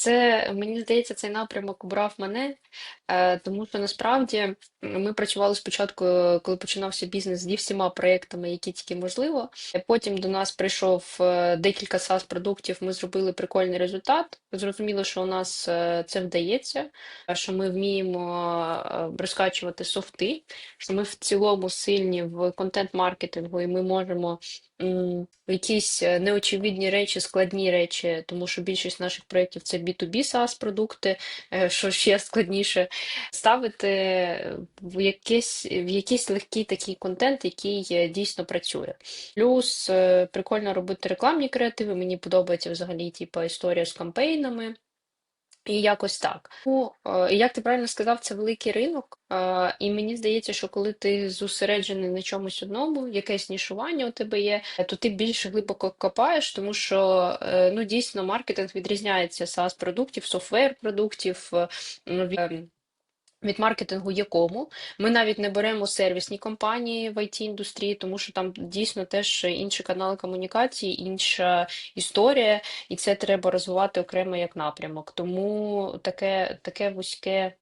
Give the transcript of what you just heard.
Це мені здається, цей напрямок обрав мене, е, тому що насправді ми працювали спочатку, коли починався бізнес зі всіма проектами, які тільки можливо. Потім до нас прийшов е, декілька SaaS продуктів. Ми зробили прикольний результат. Зрозуміло, що у нас е, це вдається, що ми вміємо розкачувати софти, що ми в цілому сильні в контент-маркетингу, і ми можемо якісь неочевидні речі, складні речі, тому що більшість наших проєктів це B2B SaaS продукти, е, що ще складніше, ставити в якийсь, в якийсь легкий такий контент, який е, дійсно працює. Плюс е, прикольно робити рекламні креативи. Мені подобається взагалі типу, історія з кампейнами. І якось так. Ну, е, як ти правильно сказав, це великий ринок, е, і мені здається, що коли ти зосереджений на чомусь одному, якесь нішування у тебе є, то ти більш глибоко копаєш, тому що е, ну дійсно маркетинг відрізняється SaaS продуктів, софтвер продуктів. ем, від маркетингу якому ми навіть не беремо сервісні компанії в it індустрії, тому що там дійсно теж інші канали комунікації, інша історія, і це треба розвивати окремо як напрямок. Тому таке, таке вузьке